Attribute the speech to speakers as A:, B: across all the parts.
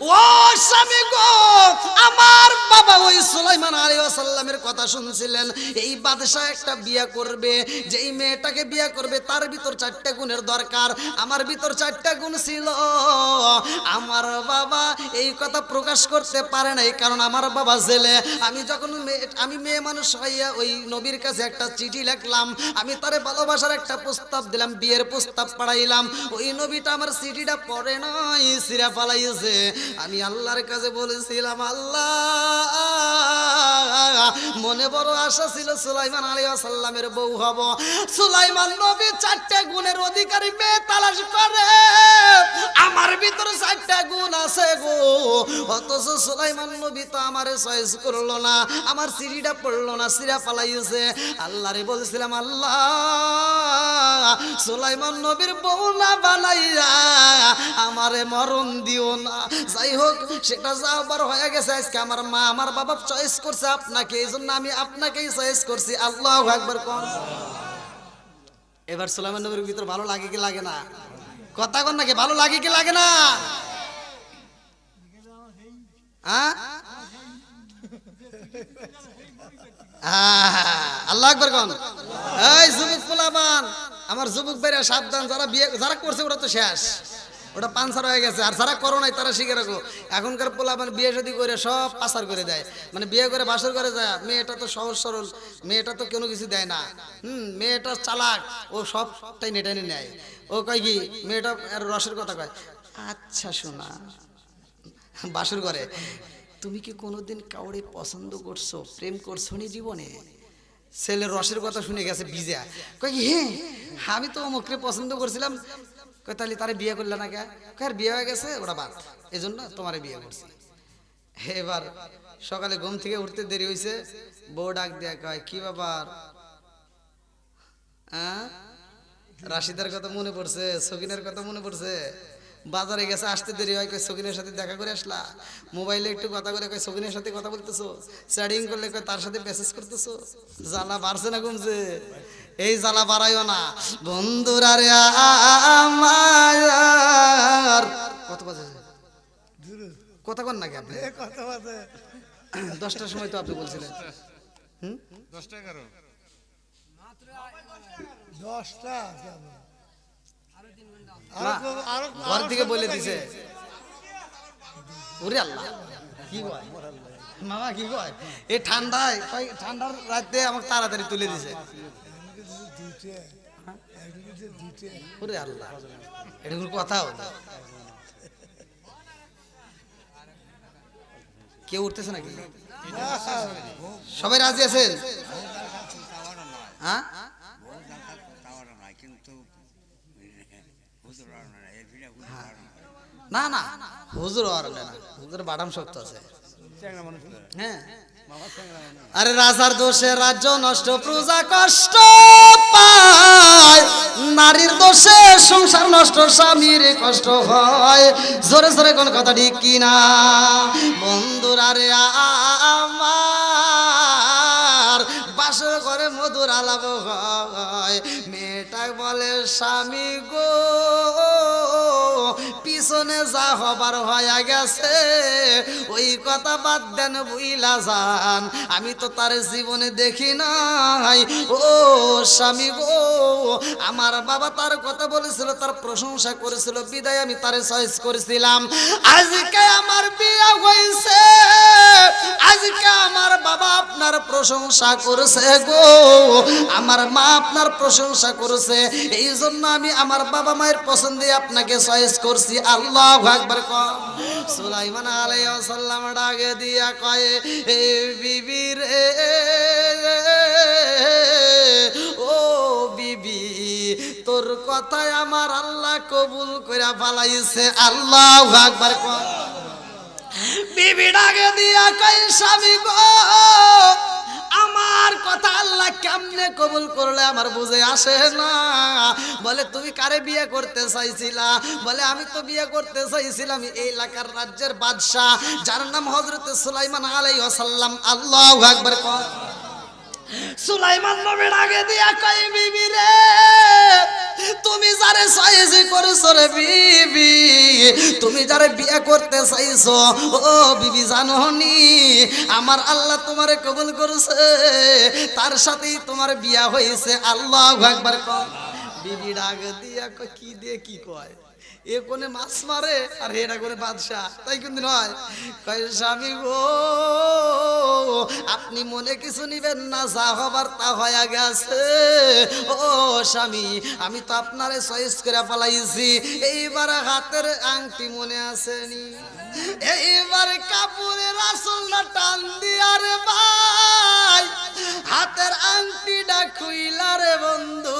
A: ও স্বামী গো আমার বাবা ওই সুলাইমান আলী সাল্লামের কথা শুনছিলেন। এই বাদশাহ একটা বিয়ে করবে, যেই মেয়েটাকে বিয়ে করবে, তার ভিতর চারটা গুণের দরকার। আমার ভিতর চারটা গুণ ছিল। আমার বাবা এই কথা প্রকাশ করতে পারে নাই, কারণ আমার বাবা জেলে। আমি যখন আমি মেয়ে মানুষ হইয়া ওই নবীর কাছে একটা চিঠি লিখলাম। আমি তারে ভালোবাসার একটা প্রস্তাব দিলাম, বিয়ের প্রস্তাব পাঠাইলাম। ওই নবীটা আমার চিঠিটা পড়ে নাই, সিরা পালাইছে। আমি আল্লাহর কাছে বলেছিলাম মনে বড় আশা ছিল সুলাইমান আলী সাল্লামের বউ হব। সুলাইমান নবী চারটে গুণের অধিকারী, মেয়ে তালাশ করে। আমার ভিতরে চারটা গুণ আছে গো। অথচ সুলাইমান নবী তো আমার চয়েস করল না, আমার সিঁড়িটা পড়ল না সিরা পালাইছে। আল্লাহ রে বলছিলাম, আল্লাহ! সুলাইমান নবীর বউ না বানাইয়া আমারে মরণ দিও না। যাই হোক, সেটা যা আবার হয়ে আমার মা, আমার বাবা চয়েস করছে আপনাকে এই জন্য আমি আপনাকেই চয়েস করছি। আল্লাহ একবার কম এবার নবীর ভিতর ভালো লাগে কি লাগে না? কথা কন নাকি, ভালো লাগে কি লাগে না? হ্যাঁ? আল্লাহ আকবর কন? এই যুবক পোলাবান, আমার যুবক সাবধান, যারা বিয়ে, যারা করছে ওরা তো শেষ। ওটা পানসার হয়ে গেছে। আর যারা করো নাই তারা শিখে রাখো। এখনকার পোলা মানে বিয়ে শাদী করে সব পাসার করে দেয়। মানে বিয়ে করে বাসর করে যায় মেয়েটা তো সহজ সরল মেয়েটা তো কোনো কিছু দেয় না। হুম মেয়েটা চালাক ও সবটাই নেটে নেয়। ও কয় কি মেয়েটা আর রসের কথা কয় আচ্ছা শোনা বাসর করে তুমি কি কোনোদিন কাউরে পছন্দ করছ প্রেম করছ নি জীবনে? ছেলের রসের কথা শুনে গেছে ভিজা। কয় কি, হ্যাঁ আমি তো অমুকরে পছন্দ করছিলাম কয়, তাহলে তারে বিয়ে করলে না কে? কয়, আর বিয়ে হয়ে গেছে ওটা বাদ। এই জন্য তোমারে বিয়ে করছি। এবার সকালে ঘুম থেকে উঠতে দেরি হয়েছে বউ ডাক দেয়া কয়, কি ব্যাপার? হ্যাঁ? রাশিদার কথা মনে পড়ছে, সকিনের কথা মনে পড়ছে। বাজারে গেছে, আসতে দেরি হয় কই সকিনের সাথে দেখা করে আসলা? মোবাইলে একটু কথা করে কই সকিনের সাথে কথা বলতেছো? চ্যাটিং করলে কই তার সাথে মেসেজ করতেছো? জ্বালা বাড়ছে না কমছে এই জ্বালা বাড়াইও না। বন্ধুরা রে আমার কত বাজে? কথা কন নাকি আপনি? দশটার সময় তো আপনি বলছিলেন।
B: দশটা এগারো।
C: দশটা
A: ঘর থেকে বলে দিছে। ওরে আল্লাহ কি কয়? মামা কি কয়? এই ঠান্ডায় কয় ঠান্ডার রাতে আমাকে তাড়াতাড়ি তুলে দিছে। ওরে কথা কেউ উঠতেছে নাকি? সবাই রাজি আছেন? হ্যাঁ?
B: না
A: না, হুজুর না হুজুর বাদাম শক্ত আছে। হ্যাঁ। আরে রাজার দোষে রাজ্য নষ্ট, প্রজা কষ্ট পায়। নারীর দোষে সংসার নষ্ট, স্বামীর কষ্ট হয়। জোরে জোরে কোন কথা ঠিক কিনা? বন্ধুরা রে আমার, বাসর করে মধুর আলাপ হয়। মেয়েটা বলে, স্বামী গো পিছনে যা হবার হয়ে গেছে, ওই কথা বাদ দেন বুইলা যান আমি তো তার জীবনে দেখি নাই। ও স্বামী গো, আমার বাবা তার কথা বলেছিল, তার প্রশংসা করেছিল, বিদায় আমি তারে চয়েস করেছিলাম। আজকে আমার বিয়া হয়েছে, আজকে আমার বাবা আপনার প্রশংসা করেছে গো। আমার মা আপনার প্রশংসা করেছে এই জন্য আমি আমার বাবা মায়ের পছন্দে আপনাকে চয়েস করছি। আল্লাহ একবার কম সুলাইমান আলাইহিস সালাম ডাকে দিয়া কয় হে বিবি রে, ও বিবি, তোর কথায় আমার আল্লাহ কবুল কইরা ফালাইছে। আল্লাহ একবার কম বিবি ডাকে দিয়া কই স্বামী গো আমার কথা আল্লাহ কেমনে কবুল করলে আমার বুঝে আসে না? বলে, তুমি কারে বিয়ে করতে চাইছিলা? বলে, আমি তো বিয়ে করতে চাইছিলাম এই এলাকার রাজ্যের বাদশাহ, যার নাম হজরত সুলাইমান আলাই ওসাল্লাম আল্লাহ একবার কর সুলাইমান নবীর আগে দিয়া কই বিবি রে, তুমি যারে সাইজ করেছ রে বিবি, তুমি যারে বিয়ে করতে চাইছো, ও বিবি জানো নি আমার আল্লাহ তোমারে কবুল করেছে, তার সাথেই তোমার বিয়া হয়েছে, আল্লাহ একবার কম বিবি ডাক দিয়া কি দিয়ে কি কয়? এ কোনে মাছ মারে আর হেরা করে বাদশাহ। তাই কিন্তু নয় কয়, স্বামী গো, আপনি মনে কিছু নিবেন না, যা হবার তা হয়ে গেছে। ও স্বামী, আমি তো আপনারে চয়েস করে পালাইছি এইবার হাতের আংটি মনে আসেনি এইবার কাপড়ের আসলটা টান দিয়ার ভাই। হাতের আংটিটা খুইলা রে বন্ধু।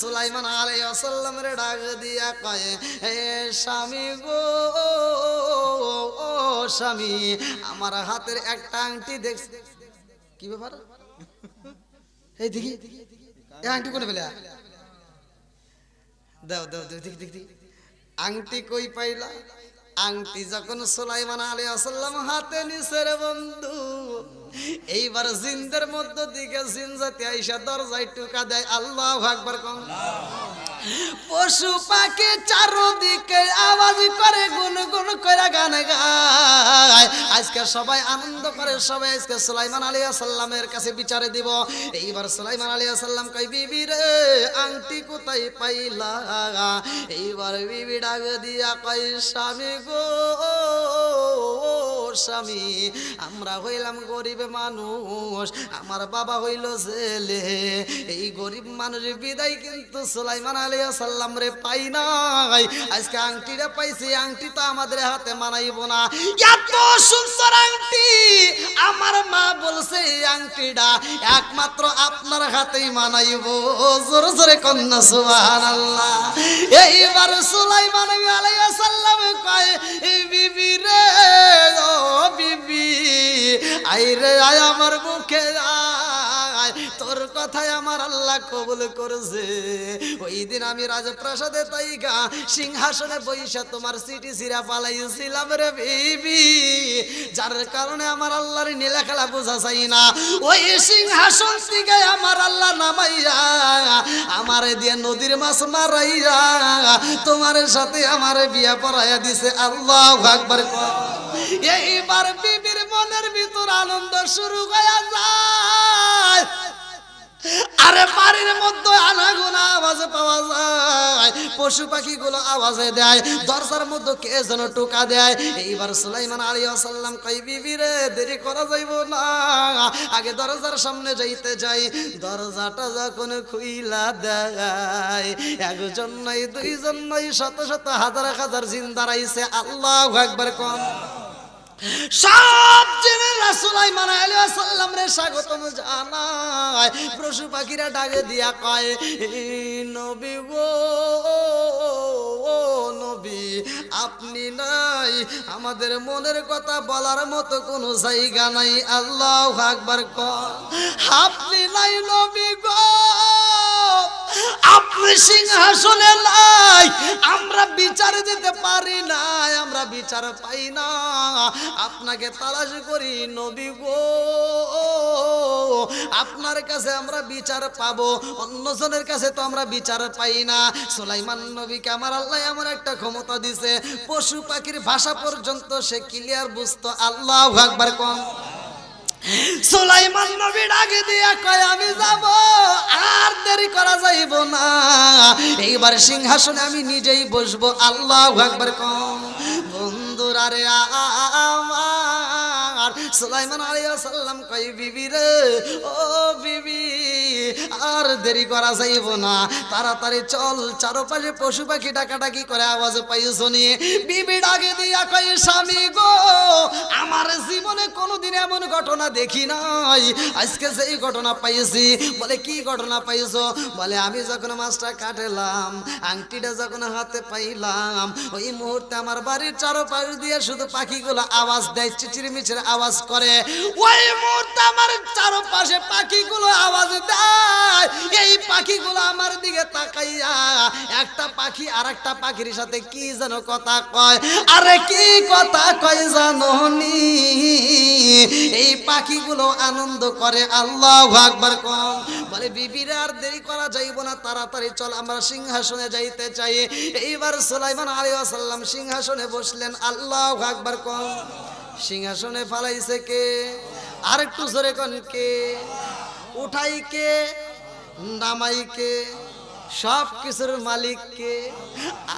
A: সুলাইমান আলাইহিস সালামের ডাক দিয়া কয় হে স্বামী গো, ও স্বামী, আমার হাতের একটা আংটি দেখছি কি ব্যাপার? এই দেখি, এই আংটি কোনে পেলে? দাও দাও দেখি দেখি। আংটি কই পাইলা? আংটি যখন সুলাইমান আলী আসাল্লাম হাতে নিছে রে বন্ধু, এইবার জিন্দের মধ্য দিকে জিন জাতি আইসা দরজায় টুকা দেয়, আল্লাহ আকবর কম। পশু পাখি চারদিকে আওয়াজ করে গুন গুন করে গান গায়। আজকে সবাই আনন্দ করে, সবাই আজকে সুলাইমান আলী সাল্লামের কাছে বিচারে দিব। এইবার সুলাইমান আলী সাল্লাম কই বিবি রে, আংটি কোথায় পাইলা? এইবার বিবি ডাক দিয়া কই স্বামী গো স্বামী। আমরা হইলাম গরিব মানুষ, আমার বাবা হইল ছেলে এই গরিব মানুষের বিদায় কিন্তু সুলাইমান আলিয়া সাল্লাম রে পাই নাই। আজকে আংটিটা পাইছি, আংটি তো আমাদের হাতে মানাইব না। এত সুন্দর আংটি! আমার মা বলছে, এই আংটিটা একমাত্র আপনার হাতেই মানাইব। জোরে জোরে কন্যা সুবহান আল্লাহ এইবার সুলাইমান আলাইহিস সাল্লাম কয়, এই বিবি রে বিবি আই রে, আয় আমার মুখে, আয়। তোর কথাই আমার আল্লাহ কবুল করেছে। ওই দিন আমি রাজপ্রাসাদে তাইগা সিংহাসনে বইসা তোমার সিটি সিরা পালাইছিলাম রে বিবি। যার কারণে আমার আল্লাহর নীলা খেলা বোঝা চাই না। ওই সিংহাসন থেকে আমার আল্লাহ নামাইয়া, আমার দিয়ে নদীর মাছ মারাইয়া, তোমার সাথে আমার বিয়া পড়াইয়া দিছে। আল্লাহ আকবার। এইবার বিবির মনের ভিতর আনন্দ শুরু হয়ে যায়। আরে বাড়ির মধ্যে আনাগোনা আওয়াজ পাওয়া যায়। পশু পাখিগুলো আওয়াজে দেয়। দরজার মধ্যে কে যেন টোকা দেয়। এইবার সুলাইমান আলী আসাল্লাম কই বিবি রে, দেরি করা যাইব না। আগে দরজার সামনে যাইতে যাই। দরজাটা যখন খুইলা দেয়, একজন নয়, দুইজন নয়, শত শত হাজার হাজার জিন দাঁড়াইছে। আল্লাহ একবার কম সব জেনে রাসুলাইমান আলাইহিস সাল্লাম রে স্বাগতম জানায় পশু পাখিরা ডাকে দিয়া কয় নবী গো নবী, আপনি নাই। আমাদের মনের কথা বলার মতো কোনো জায়গা নাই। আল্লাহ আকবার কর আপনি নাই নবী গো। আপনি সিংহাসনে নাই। আমরা বিচারে যেতে পারি না আমরা বিচার পাই না। আপনাকে তালাশ করি, নবী গো। আপনার কাছে আমরা বিচার পাবো অন্যজনের কাছে তো আমরা বিচার পাই না। সুলাইমান নবীকে আমার আল্লাহ এমন একটা ক্ষমতা দিছে, পশু পাখির ভাষা পর্যন্ত সে ক্লিয়ার বুঝতো। আল্লাহ একবার কম সুলাইমান নবী ডাকে দিয়া কয়, আমি যাব, আর দেরি করা যাইব না। এইবার সিংহাসনে আমি নিজেই বসবো। আল্লাহ একবার কম। বন্ধুরা রে আমার সুলাইমান আলাইহিস সালাম কই বিবি রে, ও বিবি, আর দেরি করা যাইব না। তাড়াতাড়ি চল, চারপাশে পশু পাখি ডাকাডাকি করে আওয়াজ পাইছো নিয়ে বিবি ডাকে দিয়া কই স্বামী গো, আমার জীবনে কোনোদিন এমন ঘটনা দেখি নাই। আজকে সেই ঘটনা পাইছি। বলে, কি ঘটনা পাইছো? বলে, আমি যখন মাছটা কাটেলাম, আংটিটা যখন হাতে পাইলাম, ওই মুহূর্তে আমার বাড়ির চারপাশ দিয়ে শুধু পাখিগুলো আওয়াজ দেয় চিচির মিচির আওয়াজ করে, ওই মুহূর্তে আমার চারপাশে পাখিগুলো আওয়াজ দেয়। এই পাখিগুলো আমার দিকে তাকাইয়া একটা পাখি আর একটা পাখির সাথে কি যেন কথা কয়? আরে কি কথা কয় জাননি এই পাখিগুলো আনন্দ করে, আল্লাহ আকবার কম। বলে, বিবিরা আর দেরি করা যাইব না, তাড়াতাড়ি চল, আমরা সিংহাসনে যাইতে চাই। এইবার সুলাইমান আলী আসাল্লাম সিংহাসনে বসলেন, আল্লাহ আকবার কম। সিংহাসনে ফালাইছে কে? আর একটু জোরে কন কে? উঠাই কে? নামাই কে? সব কিছুর মালিক কে?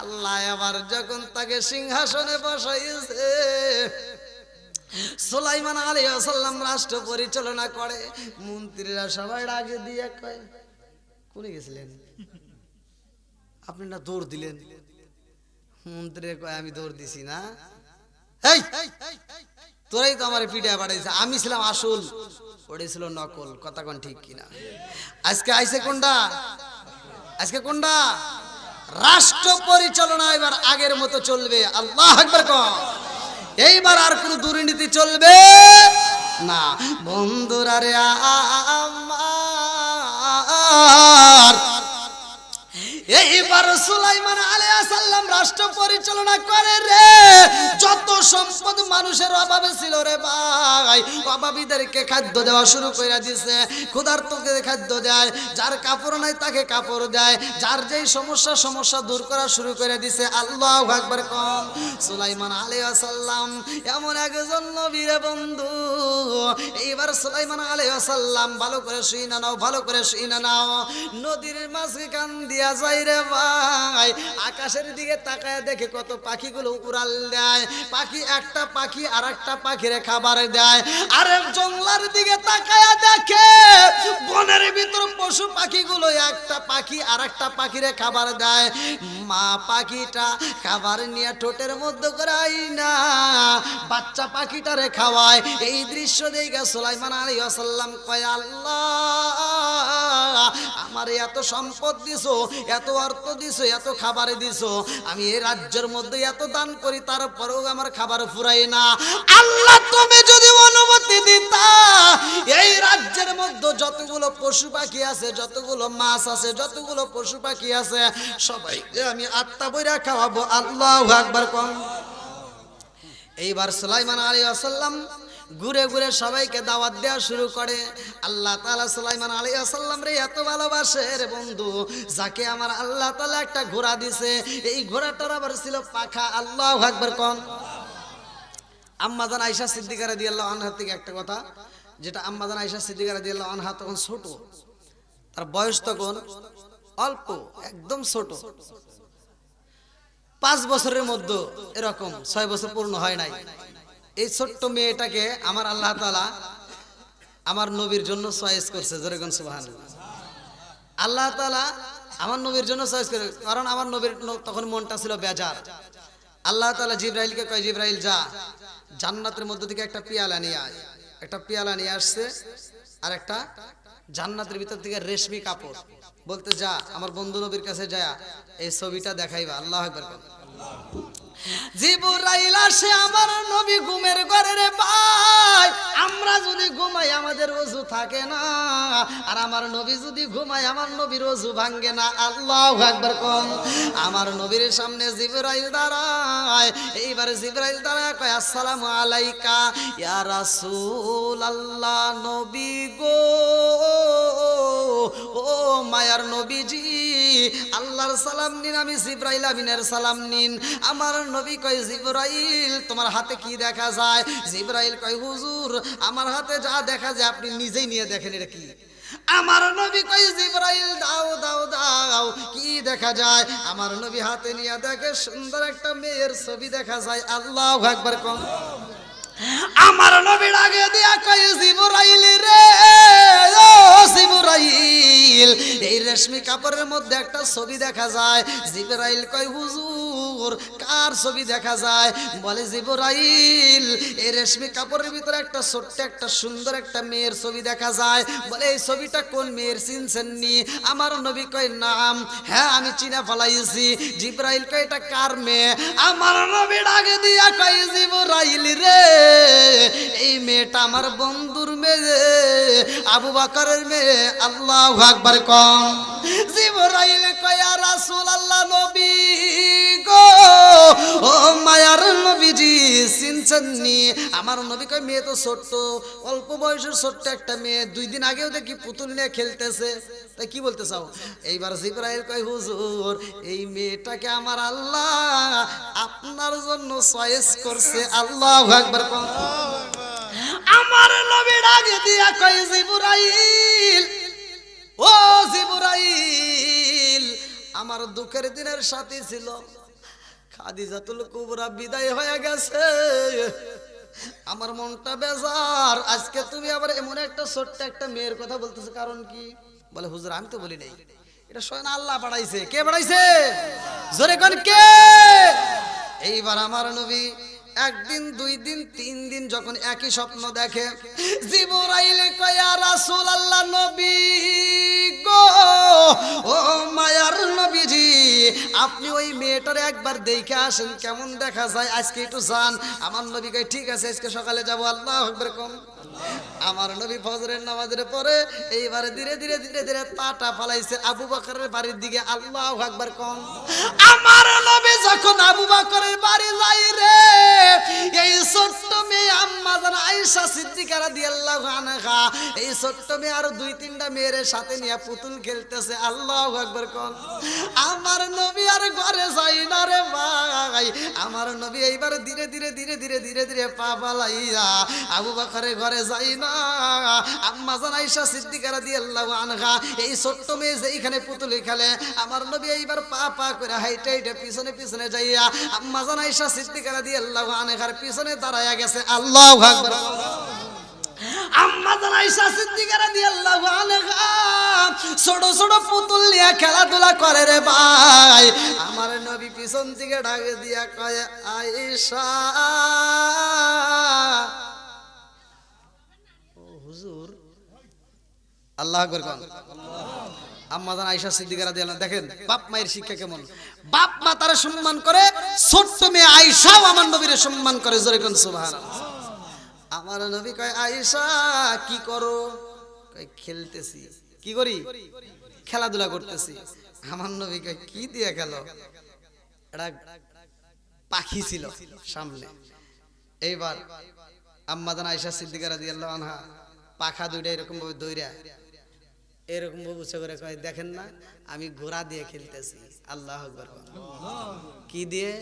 A: আল্লাহ আবার যখন তাকে সিংহাসনে বসাইছে, সুলাইমান আলী আসাল্লাম রাষ্ট্র পরিচালনা করে। মন্ত্রীরা সবাই আগে দিয়ে কয়, কোনে গেছিলেন? আপনি না দৌড় দিলেন? মন্ত্রী কয়, আমি দৌড় দিছি না। এই তোরাই তো আমার পিঠে পাঠাইছে আমি ছিলাম আসল ওটাই ছিল নকল, কথা কোন ঠিক কিনা। আজকে আইছে কোনটা? আজকে কোনটা? রাষ্ট্র পরিচালনা এবার আগের মতো চলবে। আল্লাহ এইবার আর কোনো দুর্নীতি চলবে না। বন্ধুরা রে আমার, এইবার সুলাইমান আলাইহিস সালাম রাষ্ট্র পরিচালনা করে রে। যত সম্পদ মানুষের অভাবে ছিল রে ভাই, অভাবীদেরকে খাদ্য দেওয়া শুরু করে দিছে। ক্ষুধার্তকে খাদ্য দেয়, যার কাপড় নাই তাকে কাপড় দেয়, যার যেই সমস্যা সমস্যা দূর করা শুরু করে দিছে। আল্লাহ একবার কম। সুলাইমান আলাইহিস সালাম এমন একজন নবীর বন্ধু। এইবার সুলাইমান আলাইহিস সালাম ভালো করে শুই না নাও, ভালো করে শুই না নাও। নদীর মাঝে কান দিয়া যায় রে ভাই আকাশের দিকে তাকায় দেখে কত পাখিগুলো উড়াল দেয়। পাখি একটা পাখি আর একটা পাখিরে খাবার দেয়। আর জঙ্গলার দিকে তাকায় দেখে বনের ভিতর পশু পাখিগুলো একটা পাখি আর একটা পাখিরে খাবার দেয়। মা পাখিটা খাবার নিয়ে ঠোঁটের মধ্যে করাই না। বাচ্চা পাখিটারে খাওয়ায়। এই দৃশ্য দেখে সুলাইমান আলী আসাল্লাম কয়, আল্লাহ, আমার এত সম্পদ দিছো, এত অর্থ দিছো, এত খাবার দিছো আমি এই রাজ্যের মধ্যে এত দান করি, তারপরেও আমার খাবার ফুরাই না। আল্লাহ, তুমি যদি অনুমতি দিতা, এই রাজ্যের মধ্যে যতগুলো পশু পাখি আছে, যতগুলো মাছ আছে, যতগুলো পশু পাখি আছে, সবাইকে আমি আত্মা বইরা খাওয়াবো। আল্লাহ একবার কম। এইবার সুলাইমান আলী আসাল্লাম ঘুরে ঘুরে সবাইকে দাওয়াত দেওয়া শুরু করে। আল্লাহ তালা সুলাইমান আলী আসাল্লাম রে, এত ভালোবাসে রে বন্ধু। যাকে আমার আল্লাহ তালা একটা ঘোড়া দিছে, এই ঘোড়াটার আবার ছিল পাখা। আল্লাহ একবার কম আম্মাজান আইসা সিদ্দিকারা দিয়ে আল্লাহ আনহার থেকে একটা কথা, যেটা আম্মাজান আইসা সিদ্দিকারা দিয়ে আল্লাহ আনহা তখন ছোট। তার বয়স তখন অল্প, একদম ছোট। পাঁচ বছরের মধ্যে এরকম, ছয় বছর পূর্ণ হয় নাই। এই ছোট্ট মেয়েটাকে আমার আল্লাহ তালা আমার নবীর জন্য চয়েস করছে জোরেগন সুবাহান আল্লাহ তালা আমার নবীর জন্য চয়েস করে, কারণ আমার নবীর তখন মনটা ছিল বেজার। আল্লাহ তালা জিব্রাইলকে কয়, জিব্রাইল, যা। জান্নাতের মধ্যে থেকে একটা পিয়ালা নিয়ে আয়। একটা পিয়ালা নিয়ে আসছে, আর একটা জান্নাতের ভিতর থেকে রেশমি কাপড়। বলতে, যা, আমার বন্ধু নবীর কাছে যা এই ছবিটা দেখাইবা, আল্লাহ একবার। জিবরাইল আসে আমার নবী ঘুমের ঘরে রে ভাই। আমরা যদি ঘুমাই, আমাদের ওযু থাকে না। আর আমার নবী যদি ঘুমায়, আমার নবীর ওযু ভাঙ্গে না। আল্লাহু আকবার কোন। আমার নবীর সামনে জিবরাইল দাঁড়ায়। এইবার জিবরাইল দাঁড়ায়, কয়, আসসালামু আলাইকা, ইয়া রাসূল আল্লাহ নবী গো। ও মায়ার নবীজি, আল্লাহর সালাম নিন, আমি জিব্রাইল আমিনের সালাম নিন। আমার নবী কয়, জিব্রাইল, তোমার হাতে কি দেখা যায়? জিব্রাইল কয়, হুজুর, আমার হাতে যা দেখা যায়, আপনি নিজেই নিয়ে দেখেন, এটা কি? আমার নবী কয়, জিব্রাইল, দাও দাও দাও, কি দেখা যায়? আমার নবী হাতে নিয়ে দেখে, সুন্দর একটা মেয়ের ছবি দেখা যায়। আল্লাহ একবার কম। আমার নবীর আগে দিয়া কয়, জিবরাইল রে, ও জিবরাইল। এই রেশমি কাপড়ের মধ্যে একটা ছবি দেখা যায়। জিবরাইল কয়, হুজুর, কার ছবি দেখা যায়? বলে, জিবরাইল। এই রেশমি কাপড়ের ভিতরে একটা ছোট্ট, একটা সুন্দর একটা মেয়ের ছবি দেখা যায়। বলে, এই ছবিটা কোন মেয়ের? চিনছেন নি আমার নবী কয়, নাম হ্যাঁ আমি চিনা ফলাইছি। জিব্রাইল কয়, এটা কার মেয়ে? আমার নবী ডাকে দিয়া কয়, জিবরাইল রে এই মেয়েটা আমার বন্ধুর মেয়ে, আবু বাকরের মেয়ে, আল্লাহ আকবার কম। জিবরাইল কয় রাসূল আল্লাহ নবী গো, ও মায়ার নবীজি চিনছেন নি আমার নবী কয়, মেয়ে তো ছোট্ট, অল্প বয়সের ছোট্ট একটা মেয়ে, দুই দিন আগেও দেখি পুতুল নিয়ে খেলতেছে। তাই কি বলতে চাও? এইবার জিব্রাইল কয়, হুজুর, এই মেয়েটাকে আমার আল্লাহ আপনার জন্য চয়েস করছে। আল্লাহ একবার আমার নবী ডাকে দিয়া কয় জিবরাইল, ও জিবরাইল, আমার দুঃখের দিনের সাথী ছিল। খাদিজাতুল কুবরা বিদায় হয়ে গেছে। আমার মনটা বেজার। আজকে তুমি আবার এমন একটা ছোট্ট একটা মেয়ের কথা বলতেছো, কারণ কি? বলে, হুজুর, আমি তো বলি নাই। এটা স্বয়ং আল্লাহ পাঠাইছে কে পাঠাইছে জোরে কোন, কে? এইবার আমার নবী একদিন দুই দিন তিন দিন যখন একই স্বপ্ন দেখে, জিবরাইলে কয়া রাসূল আল্লাহ নবী গো, ও মায়ার নবীজি, আপনি ওই মেয়েটার একবার দেখে আসেন, কেমন দেখা যায়? আজকে একটু যান। আমার নবী কয়, ঠিক আছে, আজকে সকালে যাব, আল্লাহ কম। আমার নবী ফজরের নামাজের পরে এইবারে ধীরে ধীরে ধীরে ধীরে পাটা ফালাইছে আবু বকরের বাড়ির দিকে। আল্লাহ আকবার কম। আমার নবী যখন আবু বকরের বাড়ি যাই রে, এই ছোট্ট মেয়ে আম্মা জান আয়েশা সিদ্দিকা রাদিয়াল্লাহু আনহা, এই ছোট্ট মেয়ে আর দুই তিনটা মেয়ের সাথে নিয়ে পুতুল খেলতেছে। আল্লাহু আকবার কম। আমার নবী আর ঘরে যাই না রে ভাই। আমার নবী এইবার ধীরে ধীরে ধীরে ধীরে ধীরে ধীরে পা পালাইয়া আবু বকরের ঘরে যাই না। আম্মা জান আয়েশা সিদ্দিকা রাদিয়াল্লাহু আনহা, এই ছোট্ট মেয়ে যেইখানে পুতুলি খেলে, আমার নবী এইবার পা পা করে হাইটে হাইটে পিছনে পিছনে যাইয়া আম্মা জান আয়েশা সিদ্দিকা রাদিয়াল্লাহু আনহার পিছনে দাঁড়ায়া গেছে। আল্লাহু খেলাধুলা করে রে ভাই। আমার নবী পিছন থেকে ডাকে দিয়া কয়, আয়েশা। আল্লাহ আম্মাদান দেখেন বাপ মায়ের শিক্ষা কেমন? মা সম্মান করে, ছোট্ট মেয়ে সম্মান করে কয়, আয়েশা, কি করো? খেলতেছি। কি করি? খেলাধুলা করতেছি। আমার নবী কয়, কি দিয়ে গেল পাখি ছিল সামনে। এইবার আম্মাদান আয়েশা সিদ্দিকারা দিয়ে আনহা, পাখা দুইটা এরকম ভাবে দইরা এরকম উঁচু করে কয় দেখেন না, আমি ঘোড়া দিয়ে খেলতেছি। আল্লাহ কি দিয়ে?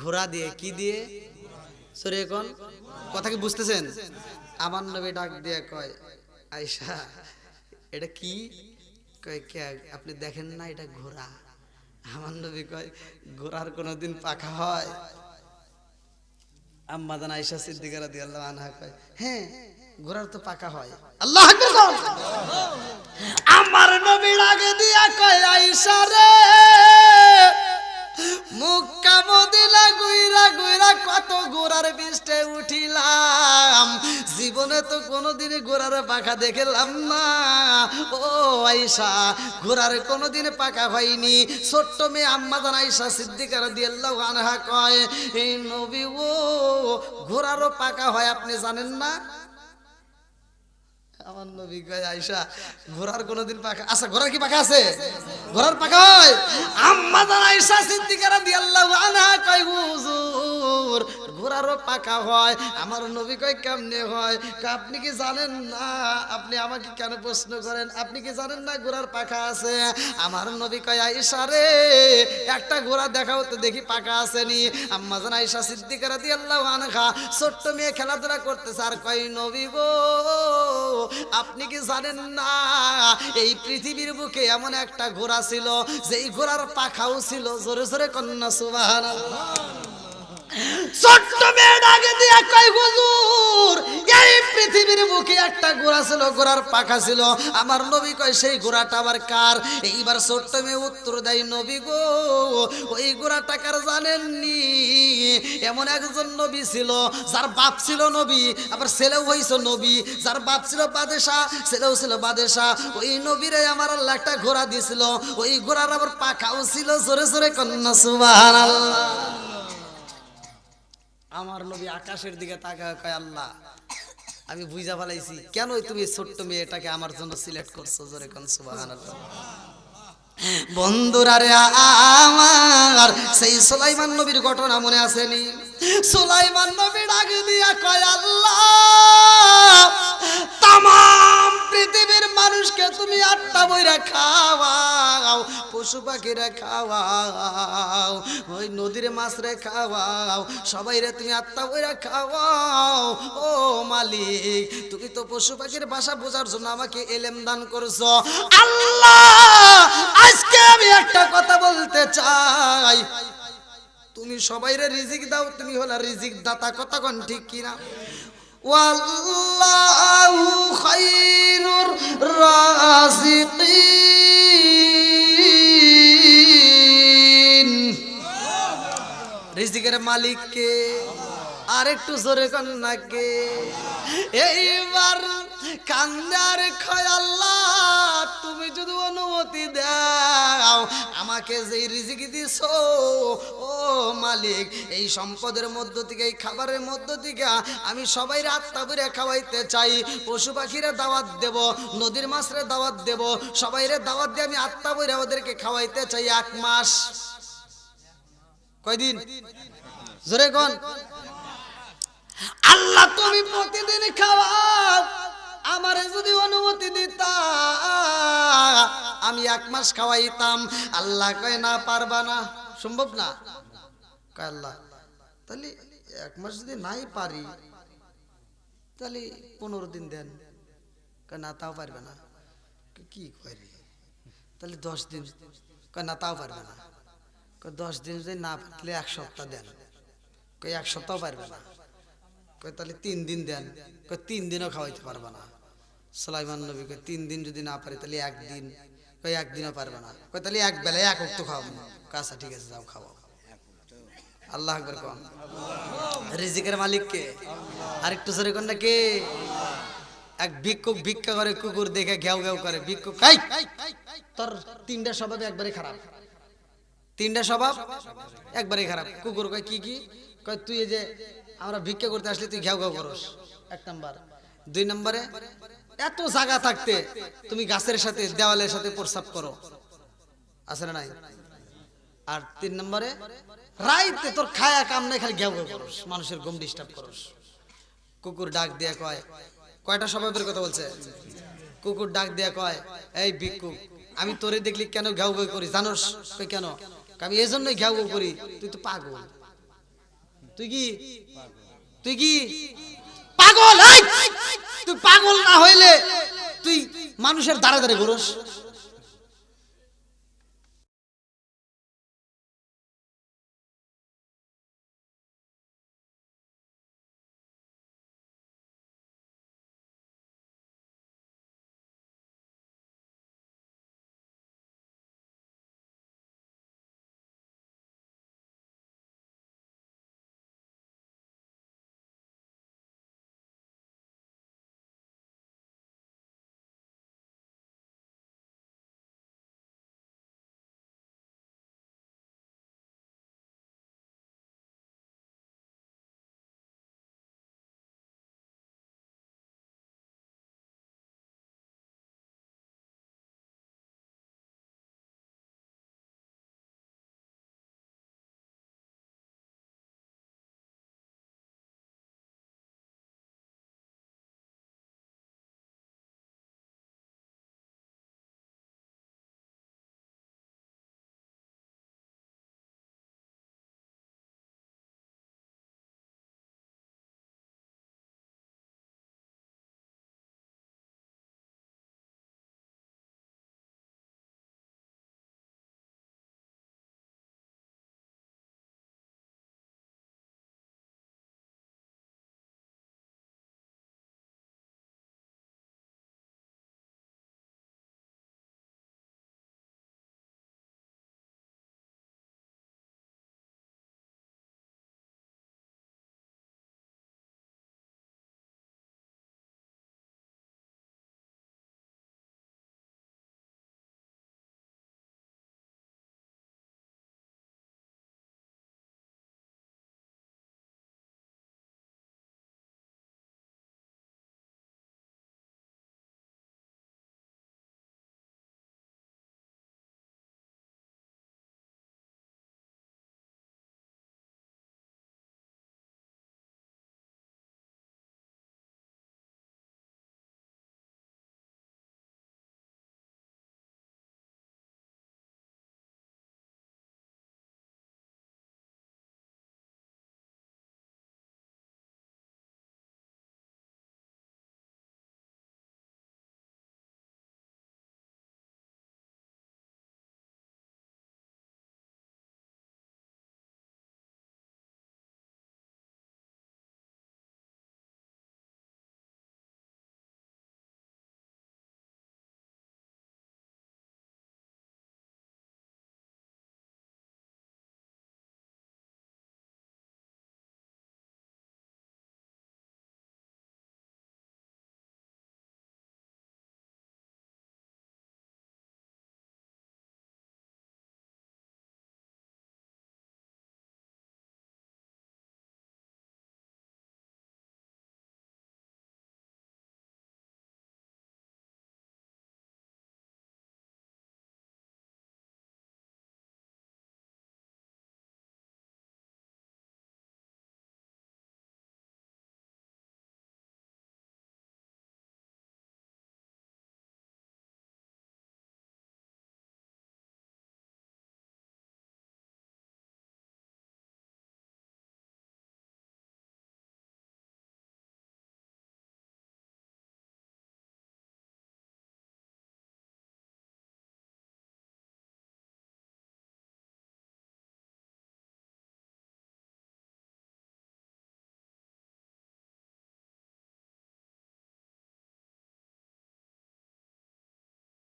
A: ঘোড়া দিয়ে। কি দিয়ে? সরে, এখন কথা কি বুঝতেছেন? আমার নবী ডাক দিয়ে কয় আয়সা এটা কি? কয়, কে, আপনি দেখেন না, এটা ঘোড়া। আমার নবী কয়, ঘোড়ার কোনোদিন পাখা হয়? আম্মাদান আয়েশা সিদ্দিকা রাদিয়াল্লাহু আনহা কয় হ্যাঁ ঘোড়ার তো পাকা হয়। আল্লাহ আমার নবী আগে দিয়া কয়, আয়েশা রে, মুক্কা মদিনা গুইরা কত গোড়ার বিষ্টে উঠিলাম। জীবনে তো কোনোদিন গোড়ার পাখা দেখলাম না। ও আইসা ঘোড়ার কোনোদিন পাকা হয়নি। ছোট্ট মেয়ে আম্মাদান আইসা সিদ্দিকার দিয়াল্লাহ আনহা কয়, এই নবী ও, ঘোড়ারও পাকা হয়, আপনি জানেন না? আমার নবী কয় আয়সা ঘোড়ার কোনোদিন পাখা আচ্ছা ঘোড়ার কি পাখা আছে? ঘোড়ার পাখা হয়? আম্মা জান আয়েশা সিদ্দিকা রাদিয়াল্লাহু আনহা কয়, হুজুর ঘোড়ারও পাখা হয়, আমার নবী কয় কেমনে হয়? আপনি কি জানেন না? আপনি আমাকে কেন প্রশ্ন করেন? আপনি কি জানেন না ঘোড়ার পাখা আছে? আমার নবী কয় আইসা রে, একটা ঘোড়া দেখাও তো দেখি পাখা আসেনি। আম্মা জান আয়েশা সিদ্দিকা রাদিয়াল্লাহু আনহা, ছোট্ট মেয়ে খেলাধুলা করতেছে। আর কয়, নবী গো, আপনি কি জানেন না? এই পৃথিবীর বুকে এমন একটা ঘোড়া ছিল, যেই ঘোড়ার পাখাও ছিল। জোরে জোরে কন্যা সুবাহান পৃথিবীর বুকে একটা ছিল ঘোড়ার পাখা ছিল। আমার নবী কয়, সেই ঘোড়াটা আবার কার? ছোট্ট মেয়ে উত্তর দেয়, নবী গো, ওই ঘোড়াটা কার জানেননি? এমন একজন নবী ছিল, যার বাপ ছিল নবী, আবার ছেলেও হইছে নবী। যার বাপ ছিল বাদেশা ছেলেও ছিল বাদেশা ওই নবীরে আমার আল্লাহ একটা ঘোড়া দিছিল। ওই ঘোড়ার আবার পাখাও ছিল, জোরে জোরে কন্যা, সুবহানাল্লাহ। আমার নবী আকাশের দিকে তাকায়, কয় আল্লাহ, আমি বুঝা ফেলাইছি কেন তুমি ছোট্ট মেয়েটাকে আমার জন্য সিলেক্ট করছ? জোরে কোন, সুবহানাল্লাহ। বন্ধুরা রে, আমার, সেই সুলাইমান নবীর ঘটনা মনে আসেনি? সুলাইমান নবী ডাক দিয়া কয়, আল্লাহ তাম পৃথিবীর মানুষকে তুমি আটটা বইরা খাওয়াও, পশু পাখিরা খাওয়াও, ওই নদীর মাছ রে খাওয়াও সবাই রে তুমি আটটা বইরা খাওয়াও। ও মালিক, তুমি তো পশু পাখির ভাষা বোঝার জন্য আমাকে এলেম দান করছ। আল্লাহ, আজকে আমি একটা কথা বলতে চাই। তুমি সবাইরে রিজিক দাও, তুমি হলা রিজিক দাতা, কথা কোন ঠিক কিনা? ওয়াল্লাহু খাইরুর রাজিকিন। রিজিকের মালিক কে আর একটু জোরে কন না কে এইবার কান্দার আল্লাহ, তুমি যদি অনুমতি দাও, আমাকে যে রিজিক দিছো, ও মালিক, এই সম্পদের মধ্য থেকে, এই খাবারের মধ্য থেকে আমি সবাই রাত্তা করে খাওয়াইতে চাই। পশু পাখিরা দাওয়াত দেব, নদীর মাছরে দাওয়াত দেব, সবাইরে দাওয়াত দিয়ে আমি আত্মা বইরা ওদেরকে খাওয়াইতে চাই এক মাস। কয়দিন? জোরে কোন। আল্লাহ, তুমি প্রতিদিন খাওয়াও। আমারে যদি অনুমতি দিতা, আমি এক মাস খাওয়াইতাম। আল্লাহ কয়, না, পারবা না। সম্ভব না? কয়, আল্লাহ, তাহলে এক মাস যদি নাই পারি, তাহলে পনেরো দিন দেন। কয়, না, তাও পারবে না। কয়, কি করি তাহলে দশ দিন। কয়, না, তাও পারবে না। কয়, দশ দিন যদি না পারলে এক সপ্তাহ দেন। কই এক সপ্তাহ পারবে না। কই তাহলে তিন দিন দেন। কই তিন দিনও খাওয়াইতে পারবে না। সালাইমান নবী তিন দিন যদি না পারে, তাহলে একদিন কই একদিনও পারবে না। কই তাহলে এক বেলায় এক অক্ত খাওয়াবো। না কাছা ঠিক আছে, যাও, খাওয়াও। আল্লাহ আকবর কম রিজিকের মালিক কে আরেকটু সরে কোন কে এক ভিক্ষুক ভিক্ষা করে, কুকুর দেখে ঘেউ ঘেউ করে, ভিক্ষুক খাই তোর তিনটা স্বভাব একবারে খারাপ। তিনটা স্বভাব একবারে খারাপ। কুকুর কয়, কি কি? কয়, তুই এই যে আমরা ভিক্ষা করতে আসলে তুই ঘেউ ঘেউ করস। এক নাম্বার। দুই নম্বরে, এত জায়গা থাকতে তুমি গাছের সাথে, দেওয়ালের সাথে প্রস্রাব করো। আছে না নাই? আর তিন নম্বরে, রাইতে তোর খায়া কাম নাই, খালি ঘেউ ঘেউ করস, মানুষের ঘুম ডিস্টার্ব করস। কুকুর ডাক দিয়ে কয়, কয়টা স্বভাবের কথা বলছে? কুকুর ডাক দিয়ে কয়, এই ভিক্ষু, আমি তোরে দেখলি কেন ঘেউ ঘেউ করি? জানোস? কেন? আমি এই জন্যই ঘেউ ঘেউ করি, তুই তো পাগল। তুই কি তুই কি পাগল! তুই পাগল না হইলে তুই মানুষের দাঁড়া দাঁড়ে ঘুরস